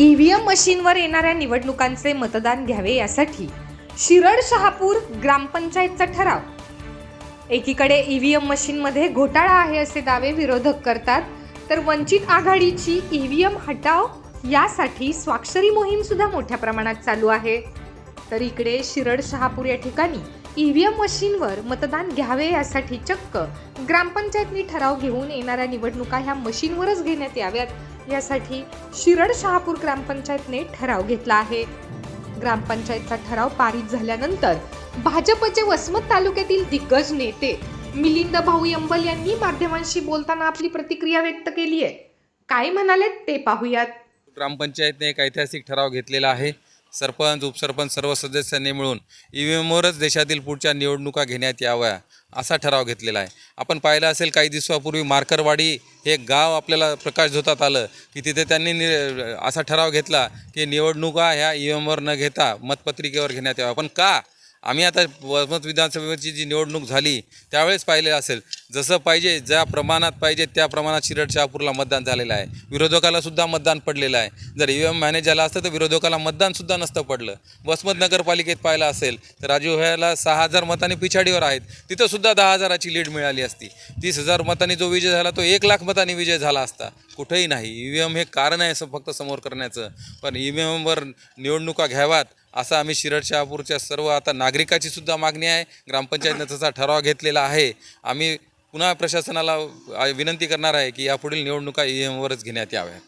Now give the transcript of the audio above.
EVM मशीनवर येणाऱ्या निवडणुकांचे मतदान घ्यावे यासाठी शिरड शहापूर ग्रामपंचायतचा ठराव. एकीकडे ईव्हीएम मशीनमध्ये घोटाळा आहे असे दावे विरोधक करतात तर वंचित आघाडीची ईव्हीएम हटाव यासाठी स्वाक्षरी मोहीम सुद्धा मोठ्या प्रमाणात चालू आहे. तर इकडे शिरड शहापूर या ठिकाणी ईव्हीएम मशीनवर मतदान घ्यावे यासाठी चक्क ग्रामपंचायतनी ठराव घेऊन येणाऱ्या निवडणुका ह्या मशीनवरच घेण्यात याव्यात यासाठी शिरड शहापूर ग्रामपंचायतने ठराव घेतला आहे. ग्रामपंचायतचा ठराव पारित झाल्यानंतर भाजपचे वसमत तालुक्यातील दिग्गज नेते मिलिंद भाऊ यंबल यांनी माध्यमांशी बोलताना आपली प्रतिक्रिया व्यक्त केली आहे. काय म्हणाले ते पाहूयात. ग्रामपंचायतने एक ऐतिहासिक ठराव घेतलेला आहे. सरपंच उपसरपंच सर्व सदस्यांनी मिळून ई व्ही एमवरच देशातील पुढच्या निवडणुका घेण्यात याव्या असा ठराव घेतलेला आहे. आपण पाहिलं असेल काही दिवसापूर्वी मार्करवाडी हे गाव आपल्याला प्रकाश झोतात आलं की तिथे त्यांनी नि असा ठराव घेतला की निवडणुका ह्या ई व्ही एमवर न घेता मतपत्रिकेवर घेण्यात याव्या. पण का? आम्ही आता वसमत विधानसभेची जी निवडणूक झाली त्यावेळेस पाहिले असेल. जसं पाहिजे ज्या प्रमाणात पाहिजे त्या प्रमाणात शिरड शहापूरला मतदान झालेलं आहे. विरोधकाला सुद्धा मतदान पडलेलं आहे. जर ई व्ही एम मॅनेज झाला असतं तर विरोधकाला मतदानसुद्धा नसतं पडलं. वसमत नगरपालिकेत पाहिलं असेल तर राजू ह्याला सहा हजार मतांनी पिछाडीवर आहेत. तिथंसुद्धा दहा हजाराची लीड मिळाली असती. तीस हजार मतांनी जो विजय झाला तो एक लाख मतांनी विजय झाला असता. कुठेही नाही. ई व्ही एम हे कारण आहे असं फक्त समोर करण्याचं. पण ई व्ही एमवर निवडणुका घ्याव्यात असं आम्ही शिरड शहापूरच्या सर्व आता नागरिकाची सुद्धा मागणी आहे. ग्रामपंचायतनं तसा ठराव घेतलेला आहे. आम्ही पुन्हा प्रशासनाला विनंती करणार आहे की यापुढील निवडणुका ई एमवरच घेण्यात याव्या